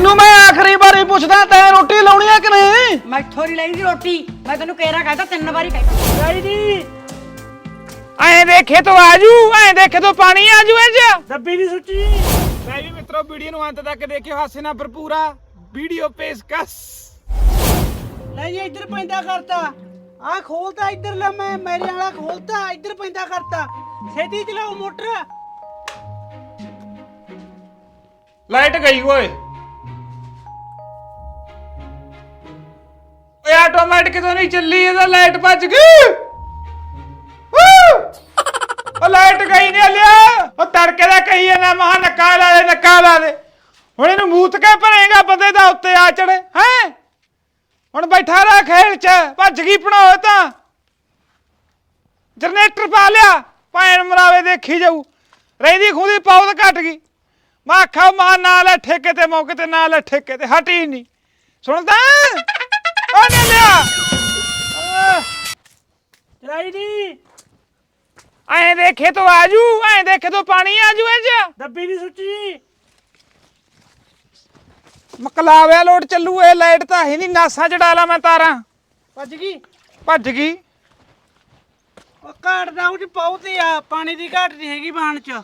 ਤੈਨੂੰ ਮੈਂ ਆਖਰੀ ਵਾਰੀ ਪੁੱਛਦਾ ਤੈਂ ਰੋਟੀ ਲਾਉਣੀ ਆ ਕਿ ਨਹੀਂ? ਮੈਥੋਂ ਨਹੀਂ ਲਈ ਦੀ ਰੋਟੀ ਮੈਂ ਤੈਨੂੰ ਕੇਰਾ ਕਹਤਾ ਤਿੰਨ ਵਾਰੀ ਕਹਿਤਾ। ਰਾਈ ਦੀ। ਐਂ ਦੇਖੇ ਤੋਂ ਆਜੂ ਐਂ ਦੇਖੇ ਤੋਂ ਪਾਣੀ ਆਜੂ ਚ। ਡੱਬੀ ਦੀ ਸੁੱਚੀ। ਮੈਂ ਵੀ ਮਿੱਤਰੋ ਵੀਡੀਓ ਨੂੰ ਅੰਤ ਤੱਕ ਦੇਖਿਓ ਹਾਸੇ ਨਾਲ ਭਰਪੂਰਾ ਵੀਡੀਓ ਪੇਸ਼ਕਸ਼। ਲੈ ਜੀ ਇੱਧਰ ਪੈਂਦਾ ਕਰਤਾ। ਆ ਖੋਲਤਾ ਇੱਧਰ ਲੈ ਮੈਂ ਮੇਰੇ ਵਾਲਾ ਖੋਲਤਾ ਇੱਧਰ ਪੈਂਦਾ ਕਰਤਾ। ਛੇਤੀ ਚਲਾਓ ਮੋਟਰ। ਲਾਈਟ ਗਈ ਓਏ। ਓਏ ਆਟੋਮੈਟਿਕ ਨਹੀਂ ਚੱਲੀ, ਇਹਦਾ ਲਾਈਟ ਭੱਜ ਗਈ। ਵੂ! ਉਹ ਲਾਈਟ ਗਈ ਨਹੀਂ ਲਿਆ ਉਹ ਤੜਕੇ ਦਾ ਕਹੀ ਜਾਂਦਾ ਮਹਾ ਨੱਕਾ ਲਾ ਦੇ, ਨੱਕਾ ਲਾ ਦੇ। ਹੁਣ ਇਹਨੂੰ ਮੂਤ ਕੇ ਭਰੇਗਾ ਬੰਦੇ ਦਾ ਉੱਤੇ ਆ ਚੜੇ, ਹੈ? ਹੁਣ ਬੈਠਾ ਰਹਿ ਖੇਲ ਚ, ਭੱਜ ਗਈ ਪਣਾਓ ਤਾਂ। ਜਨਰੇਟਰ ਪਾ ਲਿਆ, ਭੈਣ ਮਰਾਵੇ ਦੇਖੀ ਜਾਊ। ਰਹਿੰਦੀ ਖੂਦੀ ਪੌਦ ਘਟ ਗਈ। ਮੈਂ ਆਖਾ ਮਾਂ ਨਾ ਲੈ ਠੇਕੇ ਤੇ, ਮੌਕੇ ਤੇ ਨਾ ਲੈ ਠੇਕੇ ਤੇ, ਹਟੀ ਨਹੀਂ ਸੁਣਦਾ? ਨੇ ਲਿਆ ਰਾਈ ਦੀ। ਐਂ ਦੇਖੇ ਤੋਂ ਆਜੂ ਐਂ ਦੇਖੇ ਤੋਂ ਪਾਣੀ ਆਜੂ ਚ। ਡੱਬੀ ਦੀ ਸੁੱਚੀ ਮਕਲਾਵੇ ਲੋਡ ਚੱਲੂ ਇਹ ਲਾਈਟ ਤਾਂ ਹੈ ਨਹੀਂ ਨਾਸਾਂ ਚੜਾ ਲਾ ਮੈਂ ਤਾਰਾਂ। ਭੱਜ ਗਈ। ਭੱਜ ਗਈ। ਉਹ ਘਾਟ ਦਾ ਉਹ ਚ ਪਾਉਤੀ ਆ ਪਾਣੀ ਦੀ ਘਾਟ ਨਹੀਂ ਹੈਗੀ ਬਾਣ ਚ।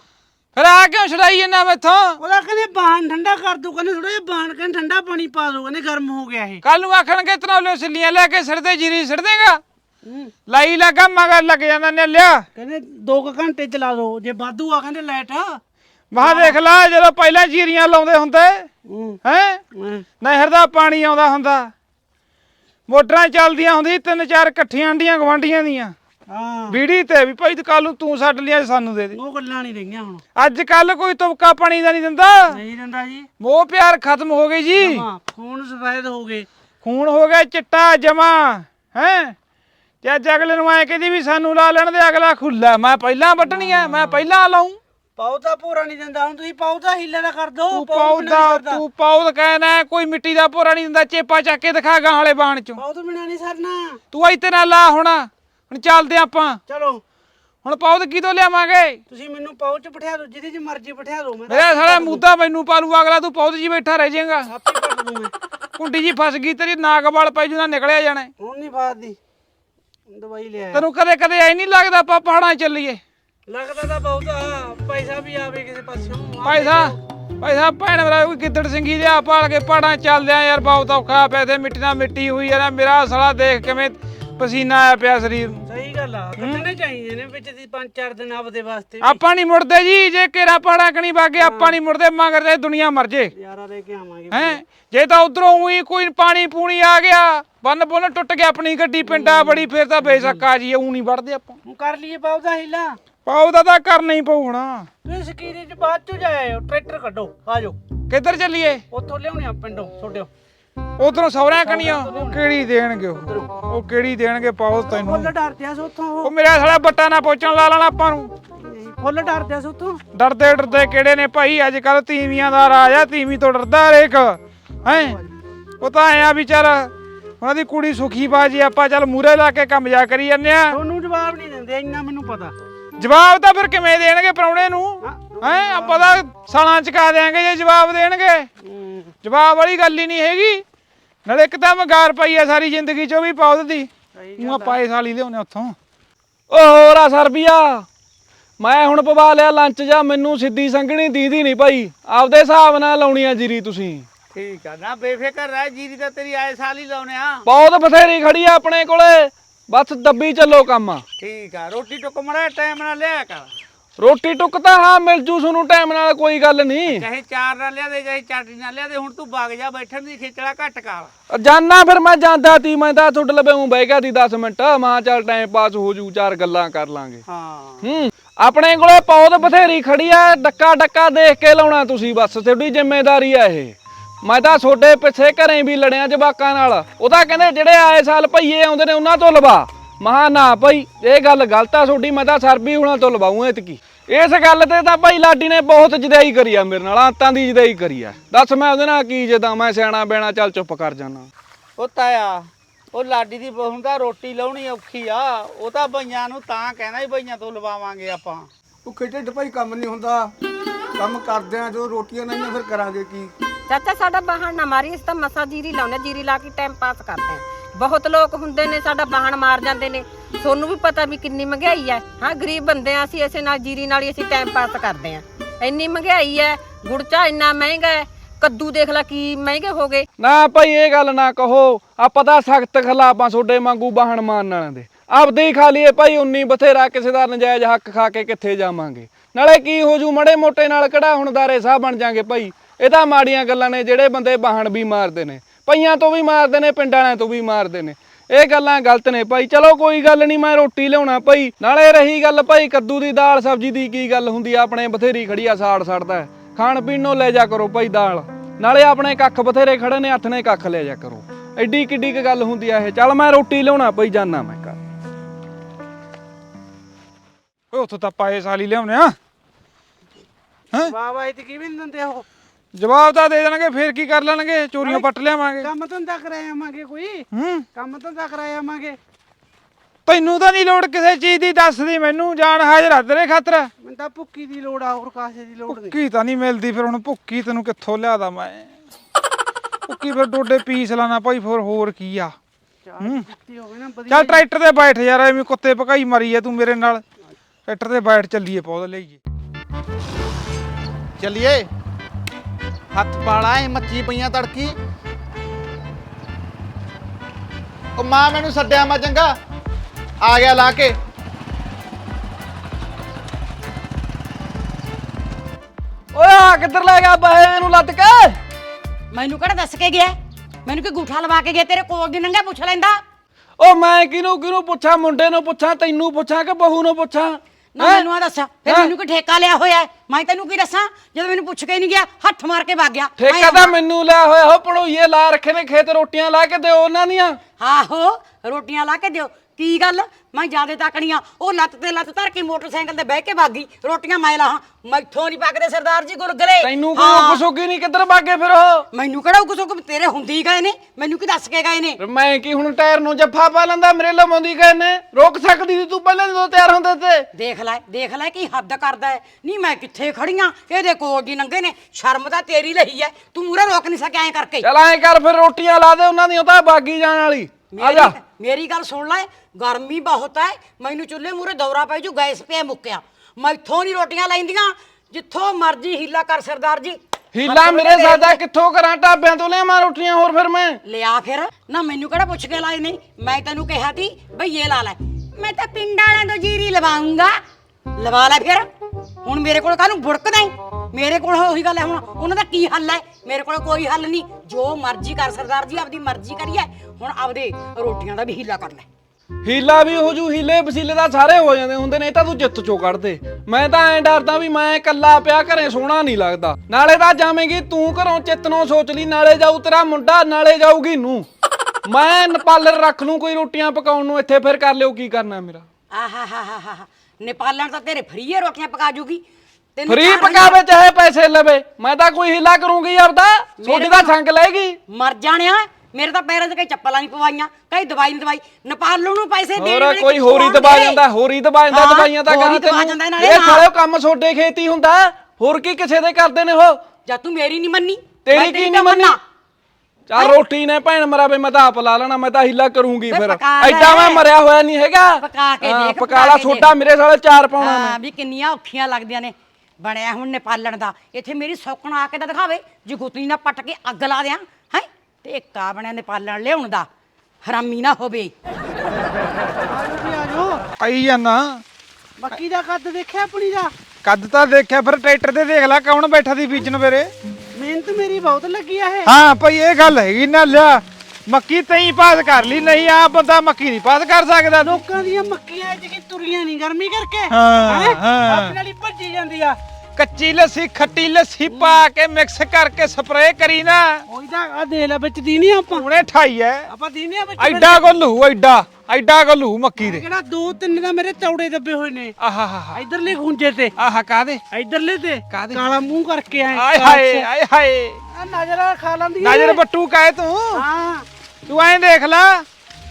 ਫਿਰ ਆ ਕਿਉਂ ਛੜਾਈ ਇਹਨਾਂ ਮੈਥੋਂ? ਉਹਦਾ ਕਹਿੰਦੇ ਬਾਣ ਠੰਡਾ ਕਰ ਦੂ ਕਹਿੰਦੇ ਥੋੜਾ ਜਿਹਾ ਬਾਣ ਕਹਿੰਦੇ ਠੰਡਾ ਪਾਣੀ ਪਾ ਦੋ ਕਹਿੰਦੇ ਗਰਮ ਹੋ ਗਿਆ ਇਹ। ਕੱਲ ਨੂੰ ਆਖਣਗੇ ਤਨੌਲੇ ਸਿੱਲੀਆਂ ਲੈ ਕੇ ਸਿਰਦੇ ਜੀਰੀ ਸਿਰ ਦੇਗਾ? ਹੂੰ। ਲਾਈ ਲੱਗਾ ਮਗਰ ਲੱਗ ਜਾਂਦਾ ਨੇ ਲਿਆ ਕਹਿੰਦੇ 2 ਘੰਟੇ ਚਲਾ ਦੋ ਜੇ ਵਾਧੂ ਆ ਕਹਿੰਦੇ ਲਾਈਟ। ਮਹਾ ਦੇਖ ਲਾ ਜਦੋਂ ਪਹਿਲਾਂ ਜੀਰੀਆਂ ਲਾਉਂਦੇ ਹੁੰਦੇ ਹੂੰ। ਹੈ? ਹੂੰ। ਨਹਿਰ ਦਾ ਪਾਣੀ ਆਉਂਦਾ ਹੁੰਦਾ। ਮੋਟਰਾਂ ਚੱਲਦੀਆਂ ਹੁੰਦੀ ਤਿੰਨ ਚਾਰ ਇਕੱਠੀਆਂ ਆਂਡੀਆਂ ਗਵਾਂਡੀਆਂ ਦੀਆਂ। ਹਾਂ। ਬੀੜੀ ਤੇ ਵੀ ਭਾਈ ਕੱਲ ਨੂੰ ਤੂੰ ਛੱਡ ਲਿਆ ਸਾਨੂੰ ਦੇ ਦੇ। ਉਹ ਗੱਲਾਂ ਨਹੀਂ ਰਹੀਆਂ ਹੁਣ। ਅੱਜ ਕੱਲ ਕੋਈ ਤੁਬਕਾ ਪਾਣੀ ਦਾ ਨਹੀਂ ਦਿੰਦਾ। ਨਹੀਂ ਦਿੰਦਾ ਜੀ। ਮੋਹ ਪਿਆਰ ਖਤਮ ਹੋ ਗਈ ਜੀ। ਜਮਾ ਖੂਨ ਸਫੈਦ ਹੋ ਗਏ। ਖੂਨ ਹੋ ਗਿਆ ਚਿੱਟਾ ਜਮਾ ਹੈ? ਤੇ ਅੱਜ ਅਗਲੇ ਨੂੰ ਐ ਕਹਿੰਦੀ ਵੀ ਸਾਨੂੰ ਲਾ ਲੈਣ ਦੇ ਅਗਲਾ ਖੁੱਲਾ ਮੈਂ ਪਹਿਲਾਂ ਵੱਢਣੀ ਆ ਮੈਂ ਪਹਿਲਾਂ ਲਾਉਂ ਪਾਉ ਤਾਂ ਪੂਰਾ ਨਹੀਂ ਦਿੰਦਾ। ਹੁਣ ਤੁਸੀਂ ਪਾਉ ਤਾਂ ਹੀਲੇ ਦਾ ਕਰ ਦੋ ਤੂੰ ਪੌਦਾ ਤੂੰ ਪੌਦ ਕਹਿਣਾ ਕੋਈ ਮਿੱਟੀ ਦਾ ਭੋਰਾ ਨਹੀਂ ਦਿੰਦਾ ਚੇਪਾ ਚੱਕ ਕੇ ਦਿਖਾ ਗਾਂ ਵਾਲੇ ਬਾਣ ਚੋਂ। ਪਾਉ ਤੋਂ ਬਿਨਾ ਨਹੀਂ ਸਰਨਾ। ਤੂੰ ਇੱਥੇ ਨਾ ਲਾ ਹੁਣ। ਹੁਣ ਚੱਲਦੇ ਆਪਾਂ। ਚਲੋ। ਹੁਣ ਪੌਦ ਕਿਦੋਂ ਲਿਆਵਾਂਗੇ? ਤੁਸੀਂ ਮੈਨੂੰ ਪਾਉ ਚ ਬਿਠਾ ਦਿਓ ਜਿਹਦੇ ਚ ਮਰਜ਼ੀ ਬਿਠਾ ਦਿਓ ਮੈਂ ਮੇਰਾ ਸਾਲਾ ਮੁੱਦਾ ਮੈਨੂੰ ਪਾਲੂ ਅਗਲਾ ਤੂੰ ਪੌਦ ਜੀ ਬੈਠਾ ਰਹਿ ਜਾਏਗਾ। ਆਪੇ ਪੱਟ ਦੂੰ ਮੈਂ। ਕੁੰਡੀ ਜੀ ਫਸ ਗਈ ਤੇਰੀ ਨਾਗ ਵਾਲ ਪੈ ਜੂ ਨਾ ਨਿਕਲਿਆ ਜਾਣਾ। ਹੈ। ਹੁਣ ਨਹੀਂ ਬਾਤ ਦੀ ਦਵਾਈ ਲਿਆ ਤੈਨੂੰ ਕਦੇ ਕਦੇ ਐ ਨਹੀਂ ਲੱਗਦਾ ਆਪਾਂ ਪਹਾੜਾਂ 'ਚ ਚੱਲੀਏ? ਲੱਗਦਾ ਤਾਂ ਬਹੁਤ ਆ ਪੈਸਾ ਵੀ ਆਵੇ ਕਿਸੇ ਪਾਸਿਓਂ ਪੈਸਾ ਪੈਸਾ ਭੈਣ ਮੇਰਾ ਕੋਈ ਗਿੱਦੜ ਸਿੰਘੀ ਲਿਆ ਪਾਲ ਕੇ ਪਹਾੜਾਂ 'ਚ ਚੱਲਦੇ ਆ ਯਾਰ ਬਹੁਤ ਔਖਾ ਤੇ ਮਿੱਟੀ ਨਾਲ ਮਿੱਟੀ ਹੋਈ ਨਾ ਮੇਰਾ ਸਾਲਾ ਦੇਖ ਕਿਵੇਂ ਪਸੀਨਾ ਆਇਆ ਪਿਆ ਸਰੀਰ ਨੂੰ। ਸਹੀ ਗੱਲ ਆ ਕੱਢਣੇ ਚਾਹੀਦੇ ਨੇ ਵਿੱਚ ਦੀ ਪੰਜ ਚਾਰ ਦਿਨ ਆਪਦੇ ਵਾਸਤੇ ਆਪਾਂ ਨਹੀਂ ਮੁੜਦੇ ਜੀ ਜੇ ਕੇਰਾ ਪਹਾੜਾਂ ਕਣੀ ਵਾਗੇ ਆਪਾਂ ਨਹੀਂ ਮੁੜਦੇ ਮਗਰ ਤੇ ਦੁਨੀਆ ਮਰ ਜੇ। ਯਾਰਾ ਲੈ ਕੇ ਆਵਾਂਗੇ। ਹੈ ਜੇ ਤਾਂ ਉਧਰੋਂ ਉਹੀ ਕੋਈ ਪਾਣੀ ਪੂਣੀ ਆ ਗਿਆ ਬੰਨ ਬੁੰਨ ਟੁੱਟ ਗਿਆ ਆਪਣੀ ਗੱਡੀ ਪਿੰਡਾ ਬੜੀ ਫੇਰ ਤਾਂ ਬੇਸ਼ੱਕ ਜੀ ਉਹ ਨਹੀਂ ਵੜਦੇ ਆਪਾਂ। ਹੁਣ ਕਰ ਲਈਏ ਪਾਉ ਦਾ ਹੀਲਾ। ਪਾਉ ਦਾ ਤਾਂ ਕਰਨਾ ਹੀ ਪਊ ਹੁਣ। ਤੁਸੀਂ ਸਕੀਰੀ ਚ ਬਾਅਦ ਚ ਜਾਇਓ ਟਰੈਕਟਰ ਕੱਢੋ ਆ ਜਾਓ। ਕਿੱਧਰ ਚੱਲੀਏ? ਉੱਥੋਂ ਲਿਆਉਣੇ ਆ ਪਿੰਡੋਂ ਛੋਡਿਓ ਉਧਰੋਂ ਸੌਰਿਆਂ ਕਣੀਆਂ। ਉਹ ਕਿਹੜੀ ਦੇਣਗੇ ਉਹ? ਉਹ ਕਿਹੜੀ ਦੇਣਗੇ ਪਾਉ ਤੈਨੂੰ? ਫੁੱਲ ਡਰਦੇ ਸੀ ਉੱਥੋਂ। ਉਹ ਉਹ ਮੇਰਾ ਸਾਲਾ ਬੱਟਾ ਨਾ ਪਹੁੰਚਣ ਲਾ ਲੈਣਾ ਆਪਾਂ ਨੂੰ। ਨਹੀਂ, ਫੁੱਲ ਡਰਦੇ ਸੀ ਉੱਥੋਂ। ਡਰਦੇ ਡਰਦੇ ਕਿਹੜੇ ਨੇ ਭਾਈ? ਅੱਜ ਕੱਲ ਤੀਵੀਆਂ ਦਾ ਰਾਜ ਆ ਤੀਵੀਂ ਤੋਂ ਡਰਦਾ ਹਰੇਕ। ਹੈ? ਉਹ ਤਾਂ ਐ ਆ ਵੀ ਚੱਲ ਉਹਨਾਂ ਦੀ ਕੁੜੀ ਸੁਖੀ ਬਾਜੀ ਆਪਾਂ ਚੱਲ ਮੂਰੇ ਲਾ ਕੇ ਕੰਮ ਜਾ ਕਰੀ ਜੰਨੇ ਆ। ਤੁਹਾਨੂੰ ਜਵਾਬ ਨਹੀਂ ਦਿੰਦੇ ਇੰਨਾ ਮੈਨੂੰ ਪਤਾ। ਜਵਾਬ ਤਾਂ ਫਿਰ ਕਿਵੇਂ ਦੇਣਗੇ ਪ੍ਰਾਹੁਣੇ ਨੂੰ? ਹੈ। ਆਪਾਂ ਤਾਂ ਸਾਲਾਂ ਚਕਾ ਦੇਾਂਗੇ ਜੇ ਜਵਾਬ ਦੇਣਗੇ। ਹੂੰ, ਜਵਾਬ ਵਾਲੀ ਗੱਲ ਹੀ ਨਹੀਂ ਹੈਗੀ। ਨਾਲੇ ਇੱਕ ਤਾਂ ਮਗਾਰ ਪਈ ਆ ਸਾਰੀ ਜ਼ਿੰਦਗੀ ਚੋਂ ਵੀ ਪੌਦ ਦੀ ਉਹ ਆਪਾਂ ਇਸ ਵਾਲੀ ਲਿਆਉਣੇ ਉੱਥੋਂ। ਓ ਹੋਰ ਆ ਸਰਬੀਆ ਮੈਂ ਹੁਣ ਪਵਾ ਲਿਆ ਲੰਚ ਜਾ ਮੈਨੂੰ ਸਿੱਧੀ ਸੰਗਣੀ ਦੀਦੀ ਨਹੀਂ ਭਾਈ। ਆਪਦੇ ਹਿਸਾਬ ਨਾਲ ਲਾਉਣੀ ਆ ਜੀਰੀ ਤੁਸੀਂ। ਠੀਕ ਆ ਨਾ ਬੇਫਿਕਰ ਰਹਿ ਜੀਰੀ ਤਾਂ ਤੇਰੀ ਆਏ ਸਾਲ ਹੀ ਲਾਉਣੇ ਆ। ਬਹੁਤ ਬਥੇਰੀ ਖੜੀ ਆ ਆਪਣੇ ਕੋਲੇ ਬਸ ਦੱਬੀ ਚੱਲੋ ਕੰਮ। ਠੀਕ ਆ ਰੋਟੀ ਟੁੱਕ ਮੜਾ ਟਾਈਮ ਨਾਲ ਲਿਆ ਕਰ। ਰੋਟੀ ਟੁੱਕ ਤਾਂ ਹਾਂ ਮਿਲ ਜੂ ਤੁਹਾਨੂੰ ਟਾਈਮ ਨਾਲ ਕੋਈ ਗੱਲ ਨਹੀਂ। ਚਾਹੇ ਚਾਰ ਨਾਲ ਲਿਆ ਦੇ ਚਾਹੇ ਚਾਟੀ ਨਾਲ ਲਿਆ ਦੇ ਹੁਣ ਤੂੰ ਵਗ ਜਾ ਬੈਠਣ ਦੀ ਖੇਚਲਾ ਘੱਟ ਕਰ। ਜਾਨਾ ਫਿਰ ਮੈਂ ਜਾਂਦਾ ਤੀ ਮੈਂ ਤਾਂ ਤੁਹਾਡੇ ਲਵੇ ਹੂੰ ਬਹਿ ਗਿਆ ਤੀ 10 ਮਿੰਟ। ਮਾਂ ਚੱਲ ਟਾਈਮ ਪਾਸ ਹੋ ਜੂ ਚਾਰ ਗੱਲਾਂ ਕਰ ਲਾਂਗੇ। ਹਾਂ। ਹੂੰ ਆਪਣੇ ਕੋਲੇ ਪੌਦ ਬਥੇਰੀ ਖੜੀ ਆ ਡੱਕਾ ਡੱਕਾ ਦੇਖ ਕੇ ਲਾਉਣਾ ਤੁਸੀਂ ਬਸ ਤੁਹਾਡੀ ਜ਼ਿੰਮੇਵਾਰੀ ਆ ਇਹ। ਮੈਂ ਤਾਂ ਛੋਡੇ ਪਿੱਛੇ ਘਰੇ ਵੀ ਲੜਿਆ ਜਵਾਕਾਂ ਨਾਲ ਉਹ ਤਾਂ ਕਹਿੰਦੇ ਜਿਹੜੇ ਆਏ ਸਾਲ ਭਈਏ ਆਉਂਦੇ ਨੇ ਉਹਨਾਂ ਤੋਂ ਲਵਾ। ਮਹਾ ਨਾ ਭਾਈ ਇਹ ਗੱਲ ਗਲਤ ਆ ਤੁਹਾਡੀ ਮੈਂ ਤਾਂ ਸਰਬੀ ਹੁਣਾਂ ਤੋਂ ਲਵਾਉਂ ਐਤਕੀ ਇਸ ਗੱਲ ਤੇ ਤਾਂ ਭਾਈ ਲਾਡੀ ਨੇ ਬਹੁਤ ਜਦਾਈ ਕਰੀ ਆ ਮੇਰੇ ਨਾਲ ਅੰਤਾਂ ਦੀ ਜਦਾਈ ਕਰੀ ਆ। ਦੱਸ ਮੈਂ ਉਹਦੇ ਨਾਲ ਕੀ ਜਦਾਂ ਮੈਂ ਸਿਆਣਾ ਬੈਣਾ ਚੱਲ ਚੁੱਪ ਕਰ ਜਾਣਾ ਉਹ ਤਾਇਆ ਉਹ ਲਾਡੀ ਦੀ ਬਹੂ ਦਾ ਰੋਟੀ ਲਾਉਣੀ ਔਖੀ ਆ ਉਹ ਤਾਂ ਬਈਆਂ ਨੂੰ ਤਾਂ ਕਹਿੰਦਾ ਹੀ ਬਈਆਂ ਤੋਂ ਲਵਾਵਾਂਗੇ ਆਪਾਂ। ਭੁੱਖੇ ਢਿੱਡ ਭਾਈ ਕੰਮ ਨਹੀਂ ਹੁੰਦਾ। ਕੰਮ ਕਰਦੇ ਆ ਜਦੋਂ ਰੋਟੀਆਂ ਨਹੀਂ ਫਿਰ ਕਰਾਂਗੇ ਕੀ? ਚਾਚਾ ਸਾਡਾ ਬਾਹਣ ਨਾ ਮਾਰੀ ਇਸ ਤਾਂ ਮਸਾ ਜੀਰੀ ਲਾਉਂਦੇ ਜੀਰੀ ਲਾ ਕੇ ਟਾਈਮ ਪਾਸ ਕਰਦੇ ਆ। ਬਹੁਤ ਲੋਕ ਹੁੰਦੇ ਨੇ, ਸਾਡਾ ਬਾਹਣ ਮਾਰ ਜਾਂਦੇ ਨੇ। ਤੁਹਾਨੂੰ ਵੀ ਪਤਾ ਵੀ ਕਿੰਨੀ ਮਹਿੰਗਾਈ ਹੈ। ਹਾਂ, ਗਰੀਬ ਬੰਦੇ ਆ, ਅਸੀਂ ਇਸੇ ਨਾਲ ਜੀਰੀ ਨਾਲ ਹੀ ਅਸੀਂ ਟਾਈਮ ਪਾਸ ਕਰਦੇ ਆ। ਇੰਨੀ ਮਹਿੰਗਾਈ ਹੈ ਗੁੜਚਾ ਇੰਨਾ ਮਹਿੰਗਾ ਹੈ, ਕੱਦੂ ਦੇਖ ਲੈ ਕੀ ਮਹਿੰਗੇ ਹੋ ਗਏ। ਨਾ ਭਾਈ, ਇਹ ਗੱਲ ਨਾ ਕਹੋ, ਆਪਾਂ ਤਾਂ ਸਖਤ ਖਿਲਾਫਾਂ ਤੁਹਾਡੇ ਵਾਂਗੂ ਬਾਹਣ ਮਾਰਨ ਵਾਲਿਆਂ ਦੇ। ਆਪਦੇ ਹੀ ਖਾ ਲਈਏ ਭਾਈ, ਉਨੀ ਬਥੇਰਾ ਕਿਸੇ ਦਾ ਨਜਾਇਜ਼ ਹੱਕ ਖਾ ਕੇ ਕਿੱਥੇ ਜਾਵਾਂਗੇ। ਨਾਲੇ ਕੀ ਹੋ ਜੂ, ਮੜੇ ਮੋਟੇ ਨਾਲ ਕਿਹੜਾ ਹੁਣ ਦਾਰੇ ਸਾਹਿਬ ਬਣ ਜਾਾਂਗੇ ਭਾਈ। ਇਹ ਤਾਂ ਮਾੜੀਆਂ ਗੱਲਾਂ ਨੇ, ਜਿਹੜੇ ਬੰਦੇ ਬਾਹਣ ਵੀ ਮਾਰਦੇ ਨੇ। ਪਈਆਂ ਤੋਂ ਵੀ ਮਾਰਦੇ ਨੇ, ਪਿੰਡਾਂ ਵਾਲਿਆਂ ਤੋਂ ਵੀ ਮਾਰਦੇ ਨੇ। ਇਹ ਗੱਲਾਂ ਗਲਤ ਨੇ ਭਾਈ। ਚਲੋ ਕੋਈ ਗੱਲ ਨਹੀਂ, ਮੈਂ ਰੋਟੀ ਲਿਆਉਣਾ ਭਾਈ। ਨਾਲੇ ਰਹੀ ਗੱਲ ਭਾਈ, ਕੱਦੂ ਦੀ ਦਾਲ, ਸਬਜ਼ੀ ਦੀ ਕੀ ਗੱਲ ਹੁੰਦੀ ਆ, ਆਪਣੇ ਬਥੇਰੀ ਖੜੀ ਆ, ਸਾੜ ਸੜਦਾ। ਖਾਣ ਪੀਣ ਨੂੰ ਲੈ ਜਾ ਕਰੋ ਭਾਈ ਦਾਲ। ਨਾਲੇ ਆਪਣੇ ਕੱਖ ਬਥੇਰੇ ਖੜੇ ਨੇ, ਹੱਥ ਨੇ ਕੱਖ ਲੈ ਜਾ ਕਰੋ। ਐਡੀ ਕਿੱਡੀ ਕੁ ਗੱਲ ਹੁੰਦੀ ਆ ਇਹ। ਚੱਲ ਮੈਂ ਰੋਟੀ ਲਿਆਉਣਾ ਭਾਈ, ਜਾਨਾ ਮੈਂ ਘਰ। ਓਏ, ਉੱਥੋਂ ਤਾਂ ਪਾਏ ਸਾਲੀ ਲਿਆਉਣੇ ਆ। ਵਾਹ ਵਾਹ ਇਹ ਤੇ ਕਿਵੇਂ ਦਿੰਦੇ ਉਹ। ਜਵਾਬ ਤਾਂ ਦੇ ਦੇਣਗੇ ਫੇਰ ਕੀ ਕਰ ਲੈਣਗੇ? ਚੋਰੀਆਂ ਪੱਟ ਲਿਆਵਾਂਗੇ। ਕੰਮ ਧੰਦਾ ਕਰਾਇਆ ਆਵਾਂਗੇ ਕੋਈ? ਹੂੰ। ਕੰਮ ਧੰਦਾ ਕਰਾਇਆ ਆਵਾਂਗੇ। ਤੈਨੂੰ ਤਾਂ ਨਹੀਂ ਲੋੜ ਕਿਸੇ ਚੀਜ਼ ਦੀ ਦੱਸਦੀ ਮੈਨੂੰ ਜਾਨ ਹਾਜ਼ਰ ਆ ਤੇਰੇ ਖਾਤਰ। ਮੈਨੂੰ ਤਾਂ ਭੁੱਕੀ ਦੀ ਲੋੜ ਆ ਹੋਰ ਕਾਸੇ ਦੀ ਲੋੜ ਨਹੀਂ। ਭੁੱਕੀ ਤਾਂ ਨਹੀਂ ਮਿਲਦੀ ਫਿਰ ਹੁਣ ਭੁੱਕੀ ਤੈਨੂੰ ਕਿੱਥੋਂ ਲਿਆਦਾ ਮੈਂ? ਭੁੱਕੀ ਫਿਰ ਡੋਡੇ ਪੀਸ ਲਾਣਾ ਭਾਈ ਫਿਰ ਹੋਰ ਕੀ ਆ? ਚੱਲ ਟਰੈਕਟਰ ਤੇ ਬੈਠ ਯਾਰ ਐਵੇਂ ਕੁੱਤੇ ਭਕਾਈ ਮਰੀ ਆ ਤੂੰ ਮੇਰੇ ਨਾਲ। ਟਰੈਕਟਰ ਤੇ ਬੈਠ ਚੱਲੀਏ ਪੌਦ ਲਈਏ। ਚੱਲੀਏ? ਹੱਥ ਪਾਲਾ ਐ ਮੱਛੀ ਪਈਆਂ ਤੜਕੀ। ਉਹ ਮਾਂ ਮੈਨੂੰ ਛੱਡਿਆ ਮਾ ਚੰਗਾ। ਆ ਗਿਆ ਲਾ ਕੇ। ਓਏ ਆ ਕਿੱਧਰ ਲੈ ਗਿਆ ਬਹੇ ਨੂੰ ਲੱਦ ਕੇ? ਮੈਨੂੰ ਕਿਹੜਾ ਦੱਸ ਕੇ ਗਿਆ? ਮੈਨੂੰ ਕੀ ਗੂਠਾ ਲਵਾ ਕੇ ਗਿਆ ਤੇਰੇ ਕੋਲ ਦੀ ਨੰਗਾ ਪੁੱਛ ਲੈਂਦਾ। ਓ ਮੈਂ ਕਿਹਨੂੰ ਕਿਹਨੂੰ ਪੁੱਛਾਂ ਮੁੰਡੇ ਨੂੰ ਪੁੱਛਾਂ ਤੈਨੂੰ ਪੁੱਛਾਂ ਕਿ ਬਹੂ ਨੂੰ ਪੁੱਛਾਂ? ਨਾ? ਮੈਨੂੰ ਆ ਦੱਸ ਫਿਰ? ਮੈਨੂੰ ਕੀ ਠੇਕਾ ਲਿਆ ਹੋਇਆ ਹੈ? ਮੈਂ ਤੈਨੂੰ ਕੀ ਦੱਸਾਂ ਜਦੋਂ ਮੈਨੂੰ ਪੁੱਛ ਕੇ ਨਹੀਂ ਗਿਆ ਹੱਥ ਮਾਰ ਕੇ ਵਗ ਗਿਆ ਠੇਕਾ ਤਾਂ ਮੈਨੂੰ ਲਿਆ ਹੋਇਆ ਹੋ ਪੜੋਈਏ ਲਾ ਰੱਖੇ ਨੇ ਖੇਤ ਰੋਟੀਆਂ ਲਾ ਕੇ ਦਿਓ ਉਹਨਾਂ ਦੀਆਂ ਆਹੋ ਰੋਟੀਆਂ ਲਾ ਕੇ ਦਿਓ ਕੀ ਗੱਲ? ਮੈਂ ਜਿਆਦੇ ਤੱਕਣੀਆਂ ਉਹ ਲੱਤ ਤੇ ਲੱਤ ਧਰ ਕੇ ਮੋਟਰਸਾਈਕਲ ਤੇ ਬਹਿ ਕੇ ਭਾਗੀ। ਰੋਟੀਆਂ ਮੈਂ ਲਾਹਾਂ। ਮੈਥੋਂ ਨਹੀਂ ਪੱਕਦੇ ਸਰਦਾਰ ਜੀ ਗੁਰਗਲੇ। ਤੈਨੂੰ ਕੋਈ ਹਾਂ। ਕੁਸੁਗੀ ਨਹੀਂ? ਕਿੱਧਰ ਭਾਗੇ ਫਿਰ ਉਹ? ਮੈਨੂੰ ਕਿਹੜਾ ਕੁਛ ਤੇਰੇ ਹੁੰਦੀ ਗਏ ਨੇ। ਮੈਨੂੰ ਕੀ ਦੱਸ ਕੇ ਗਏ ਨੇ? ਮੈਂ ਕੀ ਹੁਣ ਟਾਇਰ ਨੂੰ ਜੱਫਾ ਪਾ ਲੈਂਦਾ? ਮੇਰੇ ਲਮਾਉਂਦੀ ਗਏ ਨੇ। ਰੋਕ ਸਕਦੀ ਸੀ ਤੂੰ ਪਹਿਲਾਂ ਜਦੋਂ ਤਿਆਰ ਹੁੰਦੇ ਤੇ। ਦੇਖ ਲੈ ਦੇਖ ਲੈ ਕੀ ਹੱਦ ਕਰਦਾ ਹੈ। ਨਹੀਂ ਮੈਂ ਕਿੱਥੇ ਖੜੀਆਂ ਇਹਦੇ ਕੋਲ ਦੀ ਨੰਗੇ ਨੇ। ਸ਼ਰਮ ਤਾਂ ਤੇਰੀ ਲਈ ਹੈ। ਤੂੰ ਮੂਰੇ ਰੋਕ ਨਹੀਂ ਸਕਿਆ ਐ ਕਰਕੇ। ਚਲ ਐਂ ਕਰ ਫਿਰ ਰੋਟੀਆਂ ਲਾ ਦੇ। ਉਹਨਾਂ ਦੀ ਉਹ ਤਾਂ ਬਾਗੀ ਜਾਣ ਵਾਲੀ। ਆ ਜਾ। ਮੇਰੀ ਮੇਰੀ ਗੱਲ ਸੁਣ ਲੈ ਗਰਮੀ ਬਹੁਤ ਹੈ ਮੈਨੂੰ ਚੁੱਲ੍ਹੇ ਮੂਰੇ ਦੌਰਾ ਪੈ ਜੂ ਗੈਸ ਪਿਆ ਮੁੱਕਿਆ। ਮੈਥੋਂ ਨਹੀਂ ਰੋਟੀਆਂ ਲੈਂਦੀਆਂ ਜਿੱਥੋਂ ਮਰਜ਼ੀ ਹੀਲਾ ਕਰ ਸਰਦਾਰ ਜੀ। ਹੀਲਾ ਮੇਰੇ ਸਾਦਾ ਕਿੱਥੋਂ ਕਰਾਂ ਢਾਬਿਆਂ ਤੋਂ ਲਿਆਵਾਂ ਰੋਟੀਆਂ ਹੋਰ ਫਿਰ ਮੈਂ? ਲਿਆ ਫਿਰ ਨਾ ਮੈਨੂੰ ਕਿਹੜਾ ਪੁੱਛ ਕੇ ਲਾਏ ਨੇ? ਮੈਂ ਤੈਨੂੰ ਕਿਹਾ ਸੀ ਬਈ ਇਹ ਲਾ ਲੈ। ਮੈਂ ਤਾਂ ਪਿੰਡ ਵਾਲਿਆਂ ਤੋਂ ਜੀਰੀ ਲਵਾਉਂਗਾ ਲਵਾ ਲੈ ਫਿਰ। ਹੁਣ ਮੇਰੇ ਕੋਲ ਕਾਹਨੂੰ ਬੁੜਕਦਾ ਈ? ਮੇਰੇ ਕੋਲ ਉਹੀ ਗੱਲ ਹੈ ਹੁਣ ਉਹਨਾਂ ਦਾ ਕੀ ਹੱਲ ਹੈ? ਮੇਰੇ ਕੋਲ ਕੋਈ ਹੱਲ ਨਹੀਂ। ਜੋ ਮਰਜ਼ੀ ਕਰ ਸਰਦਾਰ ਜੀ ਆਪਦੀ ਮਰਜ਼ੀ ਕਰੀਏ। ਹੁਣ ਆਪਦੇ ਰੋਟੀਆਂ ਦਾ ਵੀ ਹੀਲਾ ਕਰ ਲੈ ਹੀਲਾ ਵੀ ਹੋ ਜੂ ਹੀਲੇ ਵਸੀਲੇ ਦਾ ਸਾਰੇ ਹੋ ਜਾਂਦੇ ਹੁੰਦੇ ਨੇ ਇਹ ਤਾਂ ਤੂੰ ਜਿੱਤ ਚੋਂ ਕੱਢ ਦੇ ਮੈਂ ਤਾਂ ਐਂ ਡਰਦਾ ਵੀ ਮੈਂ ਇਕੱਲਾ ਪਿਆ ਘਰੇ ਸੋਹਣਾ ਨਹੀਂ ਲੱਗਦਾ। ਨਾਲੇ ਤਾਂ ਜਾਵੇਂਗੀ ਤੂੰ ਘਰੋਂ ਚਿੱਤਨੋਂ ਸੋਚ ਲਈ ਨਾਲੇ ਜਾਊ ਤੇਰਾ ਮੁੰਡਾ ਨਾਲੇ ਜਾਊਗੀ ਨੂੰ ਮੈਂ ਨੇਪਾਲਰ ਰੱਖ ਲੂੰ ਕੋਈ ਰੋਟੀਆਂ ਪਕਾਉਣ ਨੂੰ ਇੱਥੇ ਫਿਰ ਕਰ ਲਿਓ ਕੀ ਕਰਨਾ ਮੇਰਾ। ਆਹਾਹਾਹਾਹਾ ਨੇਪਾਲਾਂ ਤਾਂ ਤੇਰੇ ਫਰੀ ਹੈ ਰੋਟੀਆਂ ਪਕਾ ਜੂਗੀ। ਤੈਨੂੰ ਫਰੀ ਚਾਰ ਪਕਾਵੇ ਚਾਹੇ ਪੈਸੇ ਲਵੇ। ਮੈਂ ਤਾਂ ਕੋਈ ਹੀਲਾ ਕਰੂੰਗੀ ਆਪਦਾ। ਛੋਟੀ ਦਾ ਸੰਗ ਲੈਗੀ ਮਰ ਜਾਣਿਆ। ਮੇਰੇ ਤਾਂ ਪੈਰਾਂ 'ਚ ਕਈ ਚੱਪਲਾਂ ਨਹੀਂ ਪਵਾਈਆਂ। ਕਈ ਦਵਾਈ ਨਹੀਂ ਦਵਾਈ। ਨੇਪਾਲੋਂ ਨੂੰ ਪੈਸੇ ਦੇਣ ਹੋਰ ਵੇਲੇ ਕੋਈ ਕਿੱਥੋਂ ਹੋਰ ਹੀ ਆਉਣਗੇ? ਦਬਾ ਜਾਂਦਾ ਹੋਰ ਹੀ ਦਬਾ ਜਾਂਦਾ ਹਾਂ, ਦਵਾਈਆਂ ਤਾਂ ਹੋਰ ਹੀ ਕਰਾਂ ਦਬਾ ਜਾਂਦਾ ਇਹ। ਸਾਲੇ ਕੰਮ ਛੋਡੇ ਖੇਤੀ ਹੁੰਦਾ। ਹੋਰ ਕੀ ਕਿਸੇ ਦੇ ਕਰਦੇ ਨੇ ਉਹ? ਜਾਂ ਤੂੰ ਮੇਰੀ ਨਹੀਂ ਮੰਨੀ? ਤੇਰੀ ਮੈਂ ਕੀ ਨਹੀਂ ਮੰਨੀ? ਮੰਨਾਂ। ਚੱਲ ਰੋਟੀ ਨੇ ਭੈਣ ਮਰਾਵੇ ਮੈਂ ਤਾਂ ਆਪ ਲਾ ਲੈਣਾ ਮੈਂ ਤਾਂ ਹੀਲਾ ਕਰੂੰਗੀ ਫਿਰ। ਪਕਾ ਲੈ। ਐਡਾ ਮੈਂ ਮਰਿਆ ਹੋਇਆ ਨਹੀਂ ਹੈਗਾ। ਪਕਾ ਕੇ ਹਾਂ, ਦੇਖ, ਪਕਾ ਪਕਾ ਲਾ ਕੇ ਛੋਟਾ ਦੇਖ। ਮੇਰੇ ਸਾਲੇ ਚਾਰ ਪਾਉਣਾ ਮੈਂ। ਹਾਂ ਵੀ ਕਿੰਨੀਆਂ ਔਖੀਆਂ ਲੱਗਦੀਆਂ ਨੇ। ਬਣਿਆ ਹੁਣ ਨੇਪਾਲਣ ਦਾ। ਇੱਥੇ ਮੇਰੀ ਸੌਕਣ ਆ ਕੇ ਤਾਂ ਦਿਖਾਵੇ ਜਗੁਤਨੀ ਨਾਲ ਪੱਟ ਕੇ ਅੱਗ ਲਾ ਦਿਆਂ ਹੈ? ਤੇ ਇੱਕ ਆ ਬਣਿਆ ਨੇਪਾਲਣ ਲਿਆਉਣ ਦਾ। ਹਰਾਮੀ ਨਾ ਹੋਵੇ। ਆਜੋ ਜੀ ਆਜੋ ਆਈ ਜਾਨਾ। ਮੱਕੀ ਦਾ ਕੱਦ ਦੇਖਿਆ ਆਪਣੀ ਦਾ? ਕੱਦ ਤਾਂ ਦੇਖਿਆ ਫਿਰ ਟਰੈਕਟਰ ਤੇ ਦੇਖ ਲੈ ਕੌਣ ਬੈਠਾ ਸੀ ਬੀਜਣ ਵੇਰੇ ਮਿਹਨਤ ਮੇਰੀ ਬਹੁਤ ਲੱਗੀ ਆ ਇਹ। ਹਾਂ ਭਈ ਇਹ ਗੱਲ ਹੈਗੀ ਨਾ ਲਿਆ। ਮੱਕੀ ਤਈ ਪਾਸ ਕਰ ਲਈ ਨਹੀਂ ਆ ਬੰਦਾ ਮੱਕੀ ਨਹੀਂ ਪਾਸ ਕਰ ਸਕਦਾ। ਲੋਕਾਂ ਦੀਆਂ ਮੱਕੀਆਂ ਕਿ ਤੁਰੀਆਂ ਨਹੀਂ ਗਰਮੀ ਕਰਕੇ। ਹਾਂ, ਹੈਂ? ਹਾਂ। ਆਪਣੇ ਭੱਜੀ ਜਾਂਦੀ ਆ। ਕੱਚੀ ਲੱਸੀ ਖੱਟੀ ਲੱਸੀ ਪਾ ਕੇ ਮਿਕਸ ਕਰਕੇ ਸਪਰੇਅ ਕਰੀ ਨਾ। ਉਹੀ ਤਾਂ ਆ ਦੇ ਲੈ ਵਿੱਚ ਦੀ ਨਹੀਂ ਆਪਾਂ। ਹੁਣੇ ਠਾਈ ਐ। ਆਪਾਂ ਦੀਨੇ ਆ ਵਿੱਚ ਐਡਾ ਗੋਲੂ ਐਡਾ ਐਡਾ ਗੋਲੂ ਮੱਕੀ ਦੇ। ਕਿਹੜਾ ਦੋ ਤਿੰਨ ਦਾ ਮੇਰੇ ਚੌੜੇ ਦੱਬੇ ਹੋਏ ਨੇ। ਆਹਾ ਇਧਰਲੇ ਖੁੰਝੇ ਤੇ। ਆਹਾ ਕਾਦੇ ਇਧਰਲੇ ਤੇ? ਕਾਲਾ ਮੂੰਹ ਕਰਕੇ ਆਏ। ਆਏ ਹਾਏ ਆਏ ਹਾਏ। ਆ ਨਜ਼ਰ ਖਾ ਲੈਂਦੀ ਨਜ਼ਰ। ਬੱਟੂ ਕਾਏ ਤੂੰ? ਹਾਂ। ਤੂੰ ਐਂ ਦੇਖ ਲੈ।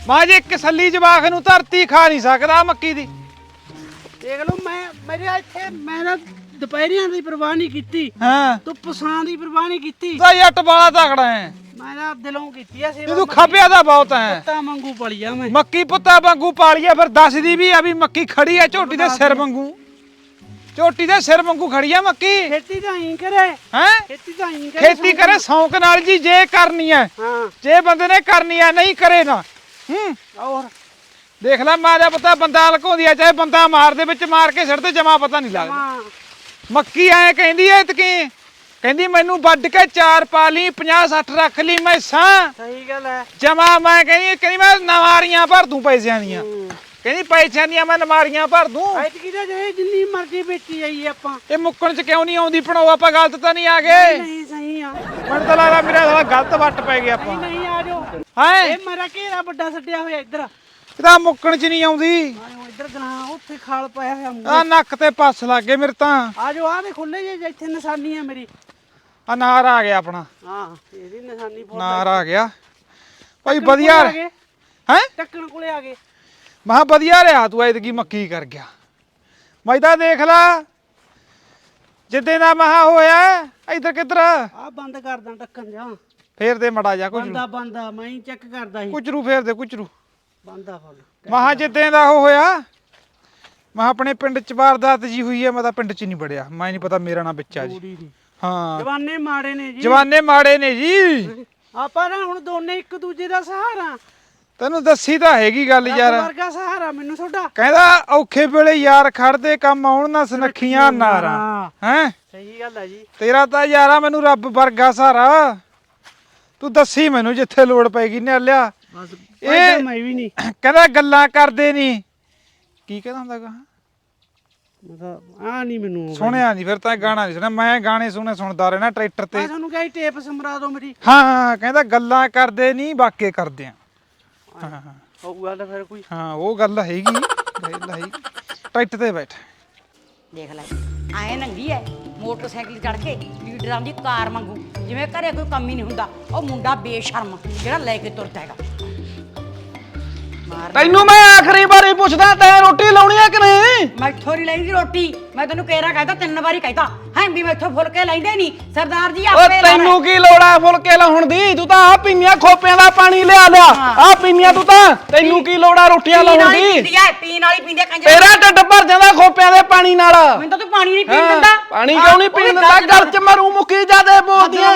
ਮਾਂ ਜੇ ਕਿਸੱਲੀ ਜਵਾਖ ਨੂੰ ਧਰਤੀ ਖਾ ਨਹੀਂ ਸਕਦਾ ਮੱਕੀ ਦੀ। ਦੇਖ ਲਓ ਮੈਂ ਮੇਰੇ ਇੱਥੇ ਮੈਂ ਨਾ ਦੁਪਹਿਰੀਆਂ ਦੀ ਪਰਵਾਹ ਨਹੀਂ ਕੀਤੀ। ਹਾਂ। ਤੂੰ ਪਸਾਂ ਦੀ ਪਰਵਾਹ ਨਹੀਂ ਕੀਤੀ। ਤਾਂ ਜੱਟ ਵਾਲਾ ਤਕੜਾ ਹੈ ਮੈਂ ਤਾਂ ਦਿਲੋਂ ਕੀਤੀ ਆ ਸੇਵਾ ਤੂੰ ਖਪਿਆ ਦਾ ਬਹੁਤ ਹੈ ਤਾਂ ਮੰਗੂ ਪਲੀਆ ਮੈਂ। ਮੱਕੀ ਪੁੱਤਾ ਵਾਂਗੂ ਪਾਲੀਆ ਫਿਰ ਦੱਸਦੀ ਵੀ ਆ ਵੀ ਮੱਕੀ ਖੜੀ ਆ ਝੋਟੀ ਦੇ ਸਿਰ ਵਾਂਗੂ। ਝੋਟੀ ਦੇ ਸਿਰ ਵਾਂਗੂ ਖੜੀ ਆ ਮੱਕੀ। ਖੇਤੀ ਤਾਂ ਹੀ ਕਰੇ। ਹੈ? ਖੇਤੀ ਤਾਂ ਹੀ ਕਰੇ ਖੇਤੀ ਕਰੇ ਸੌਂਕ ਨਾਲ ਜੀ ਜੇ ਕਰਨੀ ਹਾਂ। ਜੇ ਬੰਦੇ ਨੇ ਕਰਨੀ ਹੈ ਨਹੀਂ ਕਰੇ ਨਾ। ਹੂੰ। ਔਰ ਦੇਖ ਲੈ ਮਾਂ ਦਾ ਪਤਾ ਬੰਦਾ ਲਕਾਉਂਦੀ ਆ ਚਾਹੇ ਬੰਦਾ ਮਾਰ ਦੇ ਵਿੱਚ ਮਾਰ ਕੇ ਸਿਰ ਤੇ ਜਮਾ ਪਤਾ ਨਹੀਂ ਲੱਗਦਾ। ਹਾਂ। ਮੱਕੀ ਐ ਕਹਿੰਦੀ ਐ ਇਤਕੀ ਕਹਿੰਦੀ ਮੈਨੂੰ ਵੱਢ ਕੇ ਚਾਰ ਪਾ ਲਈ 50 60 ਰੱਖ ਲਈ ਮੈਂ ਸਾਂ। ਸਹੀ ਗੱਲ ਹੈ ਜਮਾ ਮੈਂ ਕਹਿੰਦੀ ਕਹਿੰਦੀ ਮੈਂ ਨਵਾਰੀਆਂ ਭਰ ਦੂੰ ਪੈਸਿਆਂ ਦੀਆਂ। ਕਹਿੰਦੀ ਪੈਸਿਆਂ ਦੀਆਂ ਮੈਂ ਨਮਾਰੀਆਂ ਭਰ ਦੂੰ। ਐਤਕੀ ਤਾਂ ਜੇ ਜਿੰਨੀ ਮਰਜ਼ੀ ਵੇਚੀ ਜਾਈਏ ਆਪਾਂ। ਇਹ ਮੁੱਕਣ ਚ ਕਿਉਂ ਨਹੀਂ ਆਉਂਦੀ? ਭਣੋ ਆਪਾਂ ਗਲਤ ਤਾਂ ਨਹੀਂ ਆ ਗਏ। ਨਹੀਂ ਸਹੀ ਆ। ਮੈਨੂੰ ਤਾਂ ਲੱਗਦਾ ਮੇਰਾ ਸਾਲਾ ਗਲਤ ਵੱਟ ਪੈ ਗਿਆ ਆਪਾਂ। ਨਹੀਂ ਆ ਜਾਓ। ਹੈ? ਇਹ ਮੇਰਾ ਘੇਰਾ ਵੱਡਾ ਛੱਡਿਆ ਹੋਇਆ ਇੱਧਰ। ਇਹਦਾ ਮੁੱਕਣ ਚ ਨਹੀਂ ਆਉਂਦੀ। ਆਇਓ ਇੱਧਰ ਗਾਂ ਉੱਥੇ ਖਾਲ ਪਾਇਆ ਹੋਇਆ ਮੂੰਹ। ਆ ਨੱਕ ਤੇ ਪੱਸ ਲੱਗ ਗਏ ਮੇਰੇ ਤਾਂ। ਆ ਜਾਓ ਆ ਦੇ ਖੁੱਲੇ ਜੇ ਇੱਥੇ ਨਿਸ਼ਾਨੀ ਆ ਮੇਰੀ। ਅਨਾਰ ਆ ਗਿਆ ਆਪਣਾ। ਹਾਂ ਇਹਦੀ ਨਿਸ਼ਾਨੀ ਫੋਟ ਅਨਾਰ ਆ ਗਿਆ। ਭਾਈ ਵਧੀਆ ਹੈ? ਟੱਕਣ ਕੋਲੇ ਆ ਗਏ। ਮਹਾ ਵਧੀਆ ਰਿਹਾ ਤੂੰ ਐਤਕੀ ਮੱਕੀ ਕਰ ਗਿਆ। ਮੈਂ ਤਾਂ ਦੇਖ ਲਾ। ਜਿੱਦੇ ਦਾ ਮਹਾ ਹੋਇਆ ਇੱਧਰ ਕਿੱਧਰ? ਆ ਬੰਦ ਕਰਦਾ ਟੱਕਣ ਜਾ। ਫੇਰ ਦੇ ਮੜਾ ਜਾ ਕੁਚਰੂ ਬੰਦਾ ਬੰਦਾ ਮੈਂ ਚੈੱਕ ਕਰਦਾ ਸੀ। ਕੁਚਰੂ ਫੇਰ ਦੇ ਕੁਚਰੂ ਬੰਦਾ ਫੁੱਲ। ਮਹਾ ਜਿੱਦੇ ਦਾ ਉਹ ਹੋਇਆ ਮਹਾ ਆਪਣੇ ਪਿੰਡ ਚ ਵਾਰਦਾਤ ਜੀ ਹੋਈ ਹੈ ਮੈਂ ਤਾਂ ਪਿੰਡ ਚ ਨਹੀਂ ਵੜਿਆ। ਮੈਂ ਨਹੀਂ ਪਤਾ ਮੇਰਾ ਨਾਮ ਬੱਚਾ ਜੀ। ਹਾਂ। ਜਵਾਨੇ ਮਾੜੇ ਨੇ ਜੀ। ਜਵਾਨੇ ਮਾੜੇ ਨੇ ਜੀ। ਆਪਾਂ ਨਾ ਹੁਣ ਦੋਨੇ ਇੱਕ ਦੂਜੇ ਦਾ ਸਹਾਰਾ। ਤੈਨੂੰ ਦੱਸੀ ਤਾਂ ਹੈਗੀ ਗੱਲ ਯਾਰ। ਵਰਗਾ ਸਹਾਰਾ ਮੈਨੂੰ ਤੁਹਾਡਾ। ਕਹਿੰਦਾ ਔਖੇ ਵੇਲੇ ਯਾਰ ਖੜਦੇ ਕੰਮ ਆਉਣ ਨਾ ਸੁਨੱਖੀਆਂ ਨਾਰਾਂ। ਹਾਂ? ਹੈ ਸਹੀ ਗੱਲ ਹੈ ਜੀ। ਤੇਰਾ ਤਾਂ ਯਾਰਾ ਮੈਨੂੰ ਰੱਬ ਵਰਗਾ ਸਾਰਾ ਤੂੰ ਦੱਸੀ ਮੈਨੂੰ ਜਿੱਥੇ ਲੋੜ ਪੈਗੀ ਨੇ ਲਿਆ ਬਸ ਇਹ- ਮੈਂ ਵੀ ਨਹੀਂ। ਕਹਿੰਦਾ ਗੱਲਾਂ ਕਰਦੇ ਨਹੀਂ ਕੀ ਕਹਿੰਦਾ ਹੁੰਦਾ ਗਾ? ਮਤਲਬ ਆ ਨਹੀਂ ਮੈਨੂੰ ਆਉਂਦਾ। ਸੁਣਿਆ ਨਹੀਂ ਫਿਰ ਤਾਂ ਗਾਣਾ ਨਹੀਂ ਸੁਣਿਆ। ਮੈਂ ਗਾਣੇ ਸੁਣੇ ਸੁਣਦਾ ਰਹਿਣਾ ਟਰੈਕਟਰ ਤੇ। ਮੈਂ ਤੁਹਾਨੂੰ ਕਹੀ ਟੇਪ ਸਮਰਾ ਦਿਓ ਮੇਰੀ। ਹਾਂ ਹਾਂ ਕਹਿੰਦਾ ਗੱਲਾਂ ਕਰਦੇ ਨਹੀਂ ਬਾਕੇ ਕਰਦੇ ਆ। ਹਾਂ ਹਾਂ ਹੋਊਗਾ ਤਾਂ ਫਿਰ ਕੋਈ ਹਾਂ ਉਹ ਗੱਲ ਹੈਗੀ। ਗੱਲ ਹੈਗੀ। ਟਰੈਕਟਰ ਤੇ ਬੈਠ। ਦੇਖ ਲੈ ਐ ਨੰਗੀ ਐ। ਮੋਟਰਸਾਈਕਲ ਚੜ ਕੇ ਲੀਡਰਾਂ ਦੀ ਕਾਰ ਮੰਗੂ ਜਿਵੇਂ ਘਰੇ ਕੋਈ ਕੰਮ ਹੀ ਨਹੀਂ ਹੁੰਦਾ। ਉਹ ਮੁੰਡਾ ਬੇਸ਼ਰਮ ਜਿਹੜਾ ਲੈ ਕੇ ਤੁਰਦਾ ਹੈਗਾ। ਮਾਰ ਤੈਨੂੰ ਮੈਂ ਆਖਰੀ ਵਾਰੀ ਪੁੱਛਦਾ ਤੈਂ ਰੋਟੀ ਲਾਉਣੀ ਆ ਕਿ ਨਹੀਂ? ਮੈਥੋਂ ਨਹੀਂ ਲੈਂਦੀ ਰੋਟੀ। ਮੈਂ ਤੈਨੂੰ ਕਹਿਰਾ ਕਹਿਤਾ ਤਿੰਨ ਵਾਰੀ ਕਹਿਤਾ। ਹਾਂ ਵੀ ਮੈਥੋਂ ਫੁਲਕੇ ਲੈਂਦੇ ਨਹੀਂ। ਸਰਦਾਰ ਜੀ ਓ ਆਪੇ ਲਾ। ਤੈਨੂੰ ਕੀ ਲੋੜ ਆ ਫੁਲਕੇ ਲਾਉਣ ਦੀ? ਤੂੰ ਤਾਂ ਆ ਪੀਨੀਆਂ ਖੋਪਿਆਂ ਦਾ ਪਾਣੀ ਲਿਆ ਲਿਆ। ਆ ਪੀਨੀਆਂ ਤੂੰ ਤਾਂ। ਤੈਨੂੰ ਕੀ ਲੋੜ ਆ ਰੋਟੀਆਂ ਲਾਉਣ ਦੀ? ਪੀਂਦੀ ਐ ਪੀਣ ਵਾਲੀ ਪੀਂਦੀ ਕੰਜਰ। ਤੇਰਾ ਢਿੱਡ ਭਰ ਜਾਂਦਾ ਖੋਪਿਆਂ ਦੇ ਪਾਣੀ ਨਾਲ। ਮੈਨੂੰ ਤਾਂ ਤੂੰ ਪਾਣੀ ਨਹੀਂ ਪੀਣ ਹਾਂ, ਦਿੰਦਾ। ਪਾਣੀ ਕਿਉਂ ਨਹੀਂ ਪੀਣ ਦਿੰਦਾ? ਗੱਲ ਚ ਮਰੂ ਮੁੱਕੀ ਜਾਦੇ ਬੋਲਦੀਆਂ।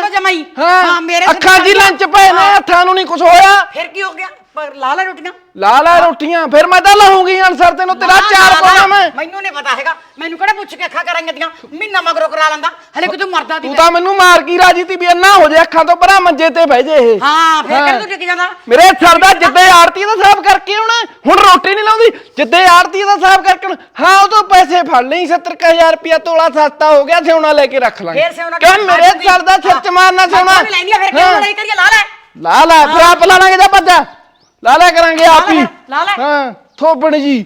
ਹਾਂ ਹਾਂ, ਮੇਰੇ ਅੱਖਾਂ ਜੀ ਲੰਚ ਪਏ ਨੇ ਹੱਥਾਂ ਨੂੰ ਨਹੀਂ ਕੁਝ ਹੋਇਆ। ਫਿਰ ਕੀ ਹੋ ਗਿਆ? ਪਰ ਲਾ ਲੈ ਰੋਟੀਆਂ। ਲਾ ਲੈ ਰੋਟੀਆਂ ਫਿਰ ਮੈਂ ਤਾਂ ਲਾਉਂਗੀ ਅਨਸਰ ਤੈਨੂੰ ਤੇਰਾ ਚਾਰ ਪਾਉਣਾ ਮੈਂ। ਮੈਨੂੰ ਨਹੀਂ ਪਤਾ ਹੈਗਾ। ਮੈਨੂੰ ਕਿਹੜਾ ਪੁੱਛ ਕੇ ਅੱਖਾਂ ਕਰਾਂਗੇ ਦੀਆਂ ਮਹੀਨਾ ਮਗਰੋਂ ਕਰਾ ਲੈਂਦਾ। ਹਲੇ ਕਿ ਤੂੰ ਮਰਦਾ ਦੀ ਤੂੰ ਤਾਂ ਮੈਨੂੰ ਮਾਰ ਕੀ ਰਾਜੀ ਤੀ ਵੀ ਅੰਨਾ ਹੋ ਜੇ ਅੱਖਾਂ ਤੋਂ ਪਰਾਂ ਮੰਜੇ ਤੇ ਬਹਿ ਜੇ ਇਹ। ਹਾਂ ਫਿਰ। ਕਿਹੜਾ ਤੂੰ ਟਿਕ ਜਾਂਦਾ? ਮੇਰੇ ਸਰ ਦਾ ਜਿੱਦੇ ਆਰਤੀ ਦਾ ਹਿਸਾਬ ਕਰਕੇ ਆਉਣਾ ਹੁਣ ਰੋਟੀ ਨਹੀਂ ਲਾਉਂਦੀ। ਜਿੱਦੇ ਆਰਤੀ ਦਾ ਹਿਸਾਬ ਕਰਕੇ ਆਉਣਾ। ਹਾਂ ਉਹ ਤੋਂ ਪੈਸੇ ਫੜ ਲਈ 70000 ਰੁਪਿਆ ਤੋਲਾ ਸਸਤਾ ਹੋ ਗਿਆ ਸਿਉਣਾ ਲੈ ਕੇ ਰੱਖ ਲਾਂਗੇ। ਫੇਰ ਸਿਉਣਾ ਕਿਉਂ? ਮੇਰੇ ਸਰ ਦਾ ਸੱਚ ਮਾਰਨਾ ਸਿਉਣਾ? ਆ ਫਿਰ ਕਿਉਂ ਲੜਾਈ ਕਰੀਏ? ਲਾ ਲੈ। ਲਾ ਲੈ ਫਿਰ ਆਪ ਲਾ ਲਾਂਗੇ ਜਾ ਭੱਜਾ। ਲਾ ਲੈ ਕਰਾਂਗੇ ਆਪ ਹੀ। ਲੈ, ਲਾ। ਹਾਂ ਥੋਪੜ ਜੀ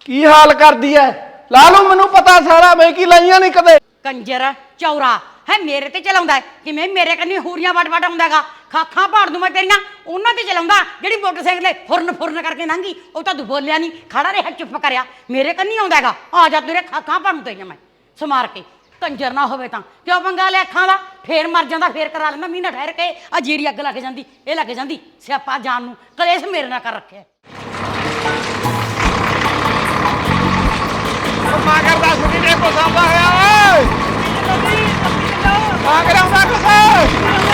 ਕੀ ਹਾਲ ਕਰਦੀ ਐ? ਲਾ ਲਓ ਮੈਨੂੰ ਪਤਾ ਸਾਰਾ ਮੈਂ ਕੀ ਲਾਈਆਂ ਨਹੀਂ ਕਦੇ? ਕੰਜਰ ਚੌਰਾ ਹੈ ਮੇਰੇ ਤੇ ਚਲਾਉਂਦਾ ਹੈ ਕਿਵੇਂ ਮੇਰੇ ਕੰਨੀ ਹੂਰੀਆਂ ਵਟ ਵਟ ਆਉਂਦਾਗਾ? ਖਾਖਾਂ ਪਾੜ ਦੂੰ ਮੈਂ ਤੇਰੀਆਂ ਉਹਨਾਂ ਤੇ ਚਲਾਉਂਦਾ? ਜਿਹੜੀ ਮੋਟਰਸਾਈਕਲ ਤੇ ਫੁਰਨ ਫੁਰਨ ਕਰਕੇ ਲੰਘੀ ਉਹ ਤਾਂ ਤੂੰ ਬੋਲਿਆ ਨਹੀਂ ਖੜਾ ਰਿਹਾ ਚੁੱਪ ਕਰਿਆ। ਮੇਰੇ ਕੰਨੀ ਆਉਂਦਾਗਾ? ਆ ਜਾ ਤੇਰੇ ਖਾਖਾਂ ਪਾੜੂ ਤੇਰੀਆਂ ਮੈਂ ਸਮਾਰ ਕੇ। ਕੰਜਰ ਨਾ ਹੋਵੇ ਤਾਂ। ਕਿਉਂ ਪੰਗਾ ਲੈ ਅੱਖਾਂ ਦਾ? ਫੇਰ ਮਰ ਜਾਂਦਾ, ਫੇਰ ਕਰਾ ਲੈਂਦਾ ਮਹੀਨਾ ਠਹਿਰ ਕੇ। ਆ ਜੀਰੀ ਅੱਗ ਲੱਗ ਜਾਂਦੀ, ਇਹ ਲੱਗ ਜਾਂਦੀ, ਸਿਆਪਾ ਜਾਨ ਨੂੰ। ਕਲੇਸ਼ ਮੇਰੇ ਨਾਲ ਕਰ ਰੱਖਿਆ। ਮਾਂ ਕਰਦਾ ਸੁਣੀ ਨੇ ਕੋ ਹੋਇਆ ਓਏ। ਮਾਂ ਕਰਾਉਂਦਾ ਕੁਛ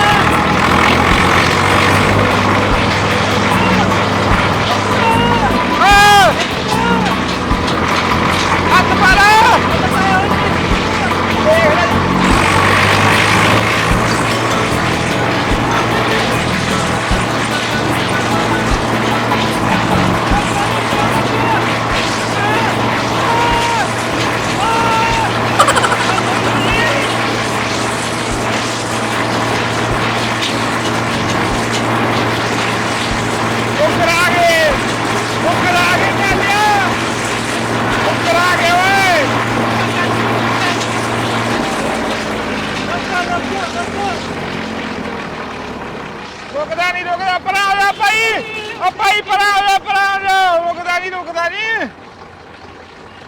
ਰੁਕਦਾ ਨਹੀਂ ਰੁਕਦਾ ਪਰਾਂ ਆ ਜਾ ਭਾਈ। ਓ ਭਾਈ ਪਰਾਂ ਆ ਜਾ ਪਰਾਂ ਆ। ਜਾ ਰੁਕਦਾ ਨਹੀਂ ਰੁਕਦਾ ਨਹੀਂ।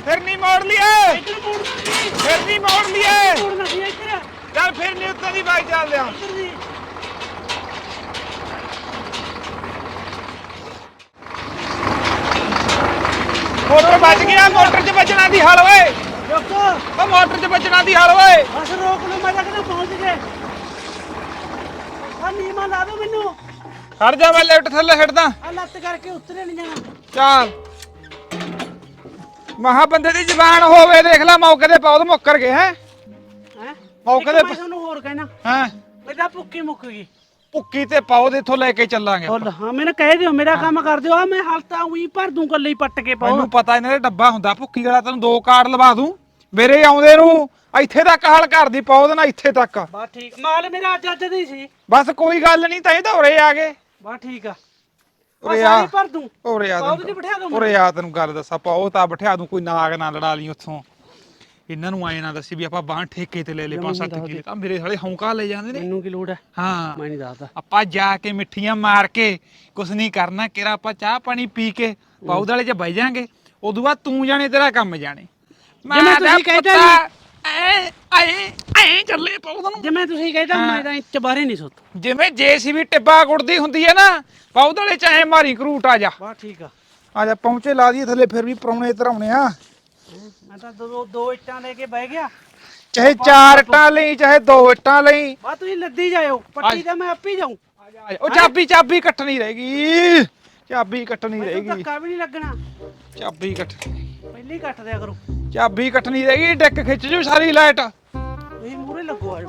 ਫਿਰ ਨਹੀਂ ਮੋੜ ਇੱਧਰ ਮੋੜ ਫਿਰ ਨਹੀਂ ਮੋੜ ਮੋੜਨਾ ਇੱਧਰ। ਚੱਲ ਫਿਰ ਨਹੀਂ ਉੱਤੇ ਦੀ ਬਾਈਕ ਚੱਲਦੇ ਆ ਇੱਧਰ ਦੀ ਮੋਟਰ ਵੱਜ ਗਿਆ ਮੋਟਰ 'ਚ ਵੱਜਣਾ ਦੀ ਹਲ ਓਏ। ਰੁਕੋ ਉਹ ਮੋਟਰ 'ਚ ਵੱਜਣਾ ਦੀ ਹਲ ਓਏ। ਬਸ ਰੋਕ ਲਓ ਮੈਂ ਤਾਂ ਕਿਤੇ ਪਹੁੰਚ ਗਏ ਨੀਮਾ ਲਾ ਦੋ ਮੈਨੂੰ। ਖੜ ਜਾ ਮੈਂ ਲਿਫਟ ਥੱਲੇ ਛੱਡਦਾ ਆ ਲੱਤ ਕਰਕੇ ਉੱਤਰੇ ਨਹੀਂ ਜਾਣਾ। ਚੱਲ। ਮਹਾ ਬੰਦੇ ਦੀ ਜ਼ਬਾਨ ਹੋਵੇ ਦੇਖ ਲੈ ਮੌਕੇ ਤੇ ਬਹੁਤ ਮੁੱਕਰ ਗਏ ਹੈ? ਹੈ? ਮੌਕੇ ਮੈਂ ਤੇ ਤੁਹਾਨੂੰ ਹੋਰ ਕਹਿਣਾ। ਹਾਂ? ਮੇਰਾ ਭੁੱਕੀ ਮੁੱਕ ਗਈ। ਭੁੱਕੀ ਤੇ ਪਾਉ ਦੇ ਇੱਥੋਂ ਲੈ ਕੇ ਚੱਲਾਂਗੇ ਬੋਲ ਹਾਂ ਮੈਨੂੰ ਕਹਿ ਦਿਓ ਮੇਰਾ ਕੰਮ ਕਰ ਦਿਓ। ਆ ਮੈਂ ਹਲਤਾ ਉਹੀ ਭਰ ਦੂੰ ਕੱਲੇ ਹੀ ਪੱਟ ਕੇ ਪਾਓ। ਮੈਨੂੰ ਪਤਾ ਇਹਨਾਂ ਦੇ ਡੱਬਾ ਹੁੰਦਾ। ਭੁੱਕੀ ਵਾਲਾ ਤੈਨੂੰ ਦੋ ਕਾਰਡ ਲਵਾ ਦੂੰ। ਮੇਰੇ ਆਉਂਦੇ ਨੂੰ ਇੱਥੇ ਤੱਕ ਹਲ ਕਰਦੀ ਪਾਉ ਦੇਣਾ ਇੱਥੇ ਤੱਕ। ਬਸ ਠੀਕ ਮਾਲ ਮੇਰਾ ਅੱਜ ਅੱਜ ਦਾ ਸੀ। ਬਸ ਕੋਈ ਗੱਲ ਨਹੀਂ ਤਾਂ ਇਹ ਦੌਰੇ ਆ ਗਏ। ਬਸ ਠੀਕ ਆ। ਉਰੇ ਆ। ਭਰ ਦੂੰ। ਉਰੇ ਆ ਪਾਉ ਤੇ ਬਿਠਾ ਦੂੰ ਉਰੇ ਆ ਤੈਨੂੰ ਗੱਲ ਦੱਸਾਂ ਪਾਉ ਤਾਂ ਬਿਠਾ ਦੂੰ ਕੋਈ ਨਾਗ ਨਾ ਲੜਾ ਲਈ ਉੱਥੋਂ। ਇਹਨਾਂ ਨੂੰ ਆਏ ਨਾ ਦੱਸੀ ਵੀ ਆਪਾਂ ਬਾਹਰ ਠੇਕੇ ਤੇ ਲੈ ਲੈ 5-7 ਕਿਲੇ। ਤਾਂ ਮੇਰੇ ਸਾਲੇ ਹੌਂਕਾ ਲੈ ਜਾਂਦੇ ਨੇ। ਮੈਨੂੰ ਕੀ ਲੋੜ ਹੈ? ਹਾਂ। ਮੈਂ ਨਹੀਂ ਦੱਸਦਾ। ਆਪਾਂ ਜਾ ਕੇ ਮਿੱਠੀਆਂ ਮਾਰ ਕੇ ਕੁਛ ਨਹੀਂ ਕਰਨਾ ਕਿਰਾ ਆਪਾਂ ਚਾਹ ਪਾਣੀ ਪੀ ਕੇ ਪੌਦ ਵਾਲੇ 'ਚ ਬਹਿ ਜਾਾਂਗੇ। ਉਦੋਂ ਬਾਅਦ ਤੂੰ ਜਾਣੇ ਤੇਰਾ ਕੰਮ ਜਾਣੇ। ਮੈਂ ਤੁਸੀਂ ਕਹਿ ਤਾ ਐ ਐ ਐ ਚੱਲੇ ਪੌਦ ਨੂੰ। ਜੇ ਮੈਂ ਤੁਸੀਂ ਕਹਿੰਦਾ ਮੈਂ ਤਾਂ ਇੰਚ ਬਾਰੇ ਨਹੀਂ ਸੁੱਤ। ਜਿਵੇਂ ਜੇਸੀਬੀ ਟਿੱਬਾ ਕੁੱਟਦੀ ਹੁੰਦੀ ਹੈ ਨਾ ਪੌਦ ਵਾਲੇ 'ਚ ਐ ਮਾਰੀ ਕਰੂਟ ਆ ਜਾ। ਬਸ ਠੀਕ ਆ। ਆ ਜਾ ਪਹੁੰਚੇ ਲਾ ਦਈਏ ਥੱਲੇ ਫਿਰ ਵੀ ਪਰੌਣੇ ਧਰਾਉਣੇ ਆ। ਮੈਂ ਤਾਂ ਦੋ ਦੋ ਇੱਟਾਂ ਲੈ ਕੇ ਬਹਿ ਗਿਆ। ਚਾਹੇ ਚਾਰ ਇੱਟਾਂ ਲਈ ਚਾਹੇ ਦੋ ਇੱਟਾਂ ਲਈ। ਬਸ ਤੁਸੀਂ ਲੱਦੀ ਜਾਇਓ ਪੱਟੀ ਤਾਂ ਮੈਂ ਆਪੇ ਜਾਉਂ ਉਹ ਚਾਬੀ ਚਾਬੀ ਕੱਟਣੀ ਰਹੇਗੀ। ਚਾਬੀ ਕੱਟਣੀ ਮੈਨੂੰ ਰਹੇਗੀ। ਧੱਕਾ ਵੀ ਨਹੀਂ ਲੱਗਣਾ। ਚਾਬੀ ਕੱਟਣੀ ਪਹਿਲੇ ਕੱਟ ਦਿਆ ਕਰੋ। ਚਾਬੀ ਕੱਟਣੀ ਰਹੇਗੀ ਡੈਕ ਖਿੱਚ ਜੂ ਸਾਰੀ ਲਾਈਟ। ਤੁਸੀਂ ਮੂਰੇ ਲੱਗੋ ਆਜੋ